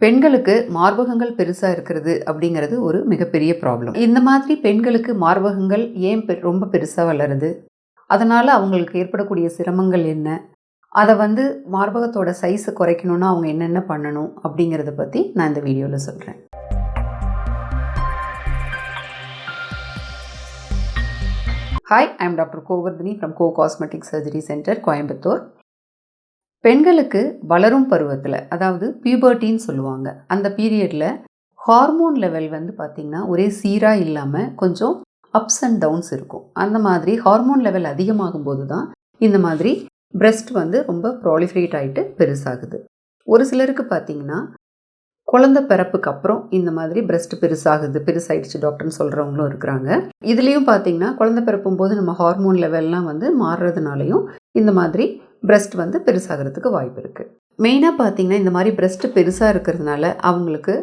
பெண்களுக்கு மார்பகங்கள் பெருசாக இருக்கிறது அப்படிங்கிறது ஒரு மிகப்பெரிய ப்ராப்ளம் இந்த மாதிரி பெண்களுக்கு மார்பகங்கள் ஏன் பெ ரொம்ப பெருசாக வளருது? அதனால் அவங்களுக்கு ஏற்படக்கூடிய சிரமங்கள் என்ன? அதை வந்து மார்பகத்தோட சைஸை குறைக்கணும்னா அவங்க என்னென்ன பண்ணணும் அப்படிங்கிறத பற்றி நான் இந்த வீடியோவில் சொல்கிறேன் hi I'm doctor Govardhini from Go cosmetic surgery centre Coimbatore பெண்களுக்கு வளரும் பருவத்தில் அதாவது பியூபர்ட்டின்னு சொல்லுவாங்க. அந்த பீரியடில் ஹார்மோன் லெவல் வந்து பார்த்திங்கன்னா ஒரே சீராக இல்லாமல் கொஞ்சம் அப்ஸ் அண்ட் டவுன்ஸ் இருக்கும். அந்த மாதிரி ஹார்மோன் லெவல் அதிகமாகும் போது தான் இந்த மாதிரி பிரெஸ்ட் வந்து ரொம்ப ப்ராலிஃபரேட் ஆகிட்டு பெருசாகுது. ஒரு சிலருக்கு பார்த்திங்கன்னா குழந்தை பிறப்புக்கு அப்புறம் இந்த மாதிரி பிரெஸ்ட் பெருசாகுது பெருசாயிடுச்சு டாக்டர்னு சொல்கிறவங்களும் இருக்கிறாங்க. இதுலேயும் பார்த்தீங்கன்னா குழந்தை பிறப்பும் போது நம்ம ஹார்மோன் லெவல்லாம் வந்து மாறுறதுனாலையும் இந்த மாதிரி பிரஸ்ட் வந்து பெருசாகிறதுக்கு வாய்ப்பு இருக்குது மெயினாக பார்த்தீங்கன்னா இந்த மாதிரி பிரஸ்ட் பெருசாக இருக்கிறதுனால அவங்களுக்கு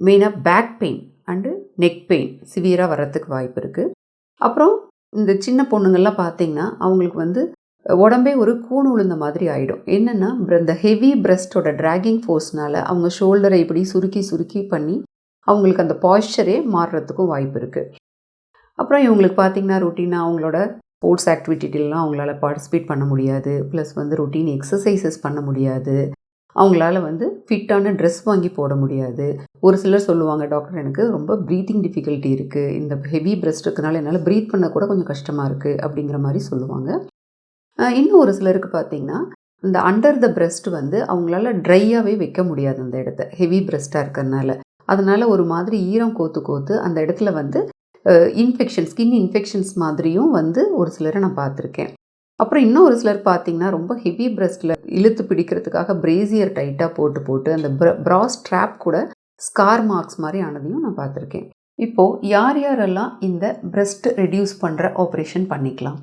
மெயினாக back pain and neck pain சிவியராக வர்றதுக்கு வாய்ப்பு இருக்குது அப்புறம் இந்த சின்ன பொண்ணுங்கள்லாம் பார்த்தீங்கன்னா அவங்களுக்கு வந்து உடம்பே ஒரு கூணு உளுந்த மாதிரி ஆகிடும் என்னென்னா இந்த ஹெவி பிரஸ்டோட ட்ராகிங் ஃபோர்ஸ்னால் அவங்க ஷோல்டரை இப்படி சுருக்கி சுருக்கி பண்ணி அவங்களுக்கு அந்த பாய்ச்சரே மாறுறதுக்கும் வாய்ப்பு இருக்குது அப்புறம் இவங்களுக்கு பார்த்திங்கன்னா ரொட்டீனாக அவங்களோட ஸ்போர்ட்ஸ் ஆக்டிவிட்டிலாம் அவங்களால பார்ட்டிசிபேட் பண்ண முடியாது. ப்ளஸ் வந்து ருட்டீன் எக்ஸசைசஸ் பண்ண முடியாது. அவங்களால வந்து ஃபிட்டான ட்ரெஸ் வாங்கி போட முடியாது. ஒரு சிலர் சொல்லுவாங்க டாக்டர் எனக்கு ரொம்ப ப்ரீத்திங் டிஃபிகல்ட்டி இருக்குது இந்த ஹெவி பிரஸ்ட் இருக்கனால என்னால் ப்ரீத் பண்ண கூட கொஞ்சம் கஷ்டமாக இருக்குது அப்படிங்கிற மாதிரி சொல்லுவாங்க. இன்னும் ஒரு சிலருக்கு பார்த்தீங்கன்னா இந்த அண்டர் த பிரஸ்ட் வந்து அவங்களால ட்ரையாகவே வைக்க முடியாது அந்த இடத்த. ஹெவி பிரஸ்ட்டாக இருக்கிறதுனால. அதனால் ஒரு மாதிரி ஈரம் கோத்து கோத்து அந்த இடத்துல வந்து இன்ஃபெக்ஷன் ஸ்கின் இன்ஃபெக்ஷன்ஸ் மாதிரியும் வந்து ஒரு சிலரை நான் பார்த்துருக்கேன். அப்புறம் இன்னும் ஒரு சிலர் பார்த்தீங்கன்னா ரொம்ப ஹெவி பிரஸ்ட்டில் இழுத்து பிடிக்கிறதுக்காக பிரேசியர் டைட்டாக போட்டு போட்டு அந்த ப்ர ப்ரா ஸ்ட்ராப் கூட ஸ்கார் மார்க்ஸ் மாதிரி ஆனதையும் நான் பார்த்துருக்கேன். இப்போது யார் யாரெல்லாம் இந்த பிரஸ்ட் ரெடியூஸ் பண்ணுற ஆப்ரேஷன் பண்ணிக்கலாம்?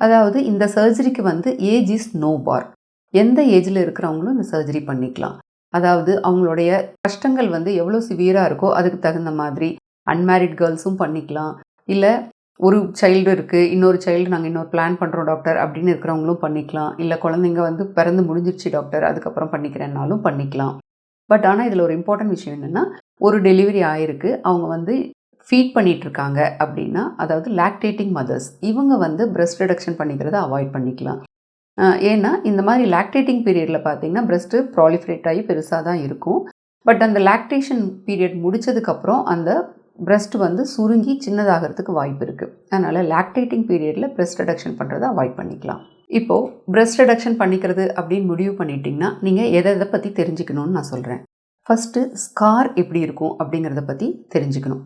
அதாவது இந்த சர்ஜரிக்கு வந்து ஏஜ் இஸ் நோ பார் எந்த ஏஜில் இருக்கிறவங்களும் இந்த சர்ஜரி பண்ணிக்கலாம். அதாவது அவங்களுடைய கஷ்டங்கள் வந்து எவ்வளோ சிவியராக இருக்கோ அதுக்கு தகுந்த மாதிரி அன்மேரிட் கேர்ள்ஸும் பண்ணிக்கலாம். இல்லை ஒரு சைல்டு இருக்குது இன்னொரு சைல்டு நாங்கள் இன்னொரு பிளான் பண்ணுறோம் டாக்டர் அப்படின்னு இருக்கிறவங்களும் பண்ணிக்கலாம். இல்லை குழந்தைங்க வந்து பிறந்து முடிஞ்சிருச்சு டாக்டர் அதுக்கப்புறம் பண்ணிக்கிறேன்னாலும் பண்ணிக்கலாம். பட் ஆனால் இதில் ஒரு இம்பார்ட்டன்ட் விஷயம் என்னென்னா ஒரு டெலிவரி ஆயிருக்கு. அவங்க வந்து ஃபீட் பண்ணிகிட்ருக்காங்க அப்படின்னா அதாவது லாக்டேட்டிங் மதர்ஸ் இவங்க வந்து பிரஸ்ட் ரிடக்ஷன் பண்ணிக்கிறத அவாய்ட் பண்ணிக்கலாம். ஏன்னா இந்த மாதிரி லாக்டேட்டிங் பீரியடில் பார்த்தீங்கன்னா பிரஸ்ட்டு ப்ராலிஃபரேட் ஆகி பெருசாக தான் இருக்கும். பட் அந்த லாக்டேஷன் பீரியட் முடித்ததுக்கப்புறம் அந்த பிரஸ்ட் வந்து சுருங்கி சின்னதாகிறதுக்கு வாய்ப்பு இருக்குது அதனால் லாக்டேட்டிங் பீரியடில் பிரஸ்ட் ரிடக்ஷன் பண்ணுறதை அவாய்ட் பண்ணிக்கலாம். இப்போது பிரஸ்ட் ரிடக்ஷன் பண்ணிக்கிறது அப்படின்னு முடிவு பண்ணிட்டீங்கன்னா நீங்கள் எதை எதை பற்றி தெரிஞ்சுக்கணும்னு நான் சொல்கிறேன் ஃபஸ்ட்டு ஸ்கார் எப்படி இருக்கும் அப்படிங்கிறத பற்றி தெரிஞ்சுக்கணும்.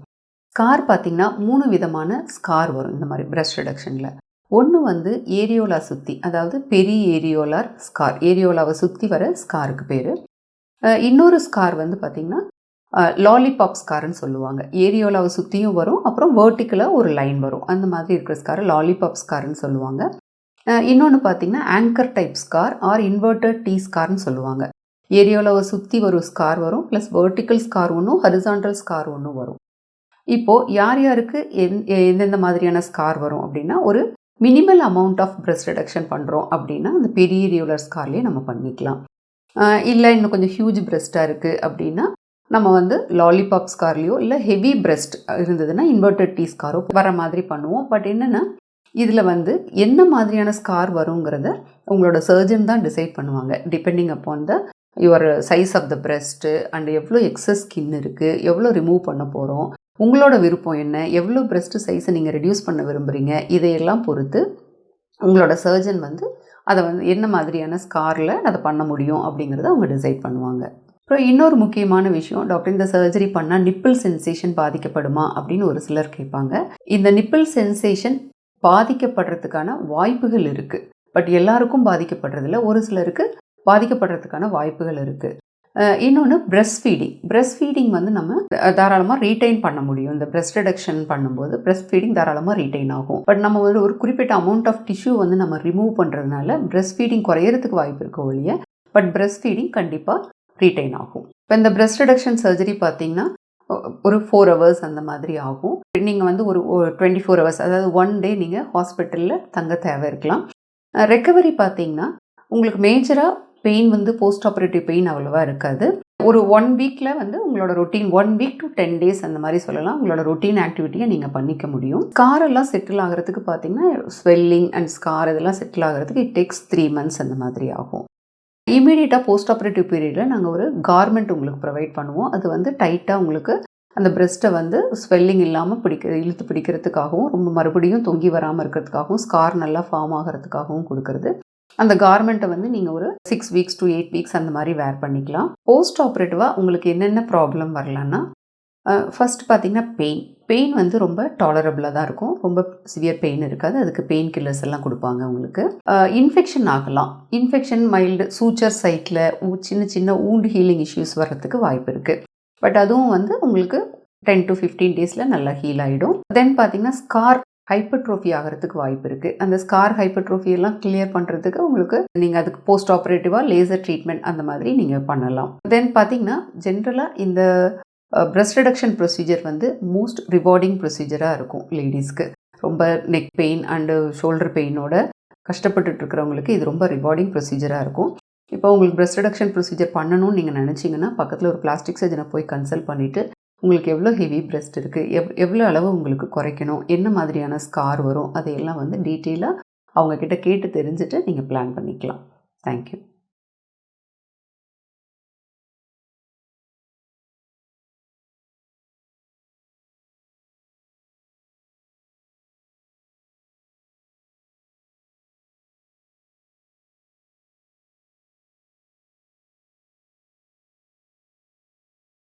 ஸ்கார் பார்த்திங்கன்னா மூணு விதமான ஸ்கார் வரும் இந்த மாதிரி பிரஸ்ட் ரிடக்ஷனில் ஒன்று வந்து ஏரியோலா சுற்றி அதாவது பெரிய ஏரியோலார் ஸ்கார் ஏரியோலாவை சுற்றி வர ஸ்காருக்கு பேர். இன்னொரு ஸ்கார் வந்து பார்த்திங்கன்னா லாலிபாப் ஸ்கார்னு சொல்லுவாங்க. ஏரியோலாவை சுற்றியும் வரும் அப்புறம் வேர்ட்டிக்கலாக ஒரு லைன் வரும். அந்த மாதிரி இருக்கிற ஸ்கார் லாலிபாப் ஸ்கார்னு சொல்லுவாங்க இன்னொன்று பார்த்தீங்கன்னா anchor type scar or inverted T ஸ்கார்னு சொல்லுவாங்க. ஏரியோலாவை சுற்றி வரும் ஸ்கார் வரும் ப்ளஸ் வேர்ட்டிக்கல் ஸ்கார் ஒன்றும் ஹரிசான்டல் ஸ்கார் ஒன்றும் வரும். இப்போது யார் யாருக்கு எந் எந்தெந்த மாதிரியான ஸ்கார் வரும் அப்படின்னா ஒரு minimal amount of breast reduction பண்ணுறோம் அப்படின்னா அந்த பெரிய ரியூலர் ஸ்கார்லேயே நம்ம பண்ணிக்கலாம். இல்லை இன்னும் கொஞ்சம் ஹியூஜ் பிரெஸ்ட்டாக இருக்குது அப்படின்னா நம்ம வந்து லாலிபாப் ஸ்கார்லேயோ இல்லை ஹெவி பிரெஸ்ட் இருந்ததுன்னா இன்வெர்டட் டீ ஸ்காரோ வர மாதிரி பண்ணுவோம். பட் என்னென்னா இதில் வந்து என்ன மாதிரியான ஸ்கார் வருங்கிறத உங்களோட சர்ஜன் தான் டிசைட் பண்ணுவாங்க. Depending upon the your size of the breast and எவ்வளோ எக்ஸஸ் ஸ்கின் இருக்குது எவ்வளோ ரிமூவ் பண்ண போகிறோம் உங்களோட விருப்பம் என்ன எவ்வளோ பிரஸ்ட் சைஸை நீங்கள் ரெடியூஸ் பண்ண விரும்புகிறீங்க இதையெல்லாம் பொறுத்து உங்களோட சர்ஜன் வந்து அதை வந்து என்ன மாதிரியான ஸ்காரில் அதை பண்ண முடியும் அப்படிங்கிறத அவங்க டிசைட் பண்ணுவாங்க. அப்புறம் இன்னொரு முக்கியமான விஷயம் டாக்டர் இந்த சர்ஜரி பண்ணால் நிப்பிள் சென்சேஷன் பாதிக்கப்படுமா அப்படின்னு ஒரு சிலர் கேட்பாங்க. இந்த நிப்பிள் சென்சேஷன் பாதிக்கப்படுறதுக்கான வாய்ப்புகள் இருக்குது பட் எல்லாருக்கும் பாதிக்கப்படுறதில்ல ஒரு சிலருக்கு பாதிக்கப்படுறதுக்கான வாய்ப்புகள் இருக்குது இன்னொன்று பிரஸ்ட் ஃபீடிங் பிரஸ்ட் ஃபீடிங் வந்து நம்ம தாராளமாக ரீட்டைன் பண்ண முடியும். இந்த பிரஸ்ட் ரிடக்ஷன் பண்ணும்போது பிரஸ்ட் ஃபீடிங் தாராளமாக ரீட்டைன் ஆகும். பட் நம்ம ஒரு ஒரு குறிப்பிட்ட அமௌண்ட் ஆஃப் டிஷ்யூ வந்து நம்ம ரிமூவ் பண்ணுறதுனால பிரஸ்ட் ஃபீடிங் குறையறதுக்கு வாய்ப்பு இருக்க ஒழிய பட் பிரஸ்ட் ஃபீடிங் கண்டிப்பாக ரீட்டைன் ஆகும். இப்போ இந்த பிரஸ்ட் ரிடக்ஷன் சர்ஜரி பார்த்தீங்கன்னா ஒரு ஃபோர் ஹவர்ஸ் அந்த மாதிரி ஆகும். நீங்கள் வந்து ஒரு டுவெண்ட்டி ஃபோர் ஹவர்ஸ் அதாவது ஒன் டே நீங்கள் ஹாஸ்பிட்டலில் தங்க தேவை இருக்கலாம். ரெக்கவரி பார்த்தீங்கன்னா உங்களுக்கு மேஜராக பெயின் வந்து போஸ்ட் ஆப்ரேட்டிவ் பெயின் அவ்வளோவா இருக்காது. ஒரு ஒன் வீக்கில் வந்து உங்களோட routine one week to ten days அந்த மாதிரி சொல்லலாம். உங்களோட ரொட்டீன் ஆக்டிவிட்டியை நீங்கள் பண்ணிக்க முடியும். ஸ்காரெல்லாம் செட்டில் ஆகிறதுக்கு பார்த்தீங்கன்னா ஸ்வெல்லிங் அண்ட் ஸ்கார் இதெல்லாம் செட்டில் ஆகிறதுக்கு இட் டேக்ஸ் த்ரீ மந்த்ஸ் அந்த மாதிரி ஆகும். இமீடியட்டாக போஸ்ட் ஆப்ரேட்டிவ் பீரியடில் நாங்கள் ஒரு கார்மெண்ட் உங்களுக்கு ப்ரொவைட் பண்ணுவோம். அது வந்து டைட்டாக உங்களுக்கு அந்த பிரெஸ்ட்டை வந்து ஸ்வெல்லிங் இல்லாமல் பிடிக்க இழுத்து பிடிக்கிறதுக்காகவும் ரொம்ப மறுபடியும் தொங்கி வராமல் இருக்கிறதுக்காகவும் ஸ்கார் நல்லா ஃபார்ம் ஆகிறதுக்காகவும் கொடுக்குறது. அந்த கார்மெண்ட்டை வந்து நீங்கள் ஒரு six weeks to eight weeks அந்த மாதிரி வேர் பண்ணிக்கலாம். போஸ்ட் ஆப்ரேட்டிவாக உங்களுக்கு என்னென்ன ப்ராப்ளம் வரலான்னா ஃபர்ஸ்ட் பார்த்தீங்கன்னா பெயின் பெயின் வந்து ரொம்ப டாலரபிளாக தான் இருக்கும். ரொம்ப சிவியர் பெயின் இருக்காது. அதுக்கு பெயின் கில்லர்ஸ் எல்லாம் கொடுப்பாங்க உங்களுக்கு. இன்ஃபெக்ஷன் ஆகலாம். இன்ஃபெக்ஷன் மைல்டு சூச்சர் சைட்டில் சின்ன சின்ன ஊண்டு ஹீலிங் இஷ்யூஸ் வர்றதுக்கு வாய்ப்பு இருக்குது பட் அதுவும் வந்து உங்களுக்கு டென் டு ஃபிஃப்டீன் டேஸில் நல்லா ஹீல் ஆகிடும் தென் பார்த்தீங்கன்னா ஸ்கார் ஹைப்பர்ட்ரோஃபி ஆகிறதுக்கு வாய்ப்பு இருக்குது அந்த ஸ்கார் ஹைப்பர்ட்ரோஃபி எல்லாம் கிளியர் பண்ணுறதுக்கு உங்களுக்கு நீங்கள் அதுக்கு போஸ்ட் ஆப்ரேட்டிவாக லேசர் ட்ரீட்மெண்ட் அந்த மாதிரி நீங்கள் பண்ணலாம். தென் பார்த்தீங்கன்னா ஜென்ரலாக இந்த ப்ரெஸ்ட் ரிடக்ஷன் ப்ரொசீஜர் வந்து மோஸ்ட் ரிவார்டிங் ப்ரொசீஜராக இருக்கும் லேடிஸ்க்கு ரொம்ப நெக் பெயின் அண்டு ஷோல்டர் பெயினோட கஷ்டப்பட்டுட்டு இருக்கிறவங்களுக்கு இது ரொம்ப ரிவார்டிங் ப்ரொசீஜராக இருக்கும். இப்போ உங்களுக்கு ப்ரெஸ்ட் ரிடக்ஷன் ப்ரொசீஜர் பண்ணணும்னு நீங்கள் நினச்சிங்கன்னா பக்கத்தில் ஒரு பிளாஸ்டிக் சர்ஜனை போய் கன்சல்ட் பண்ணிவிட்டு உங்களுக்கு எவ்வளோ ஹெவி ப்ரெஸ்ட் இருக்குது எவ் எவ்வளோ அளவு உங்களுக்கு குறைக்கணும் என்ன மாதிரியான ஸ்கார் வரும் அதையெல்லாம் வந்து டீட்டெயிலாக அவங்கக்கிட்ட கேட்டு தெரிஞ்சுட்டு நீங்கள் பிளான் பண்ணிக்கலாம். தேங்க்யூ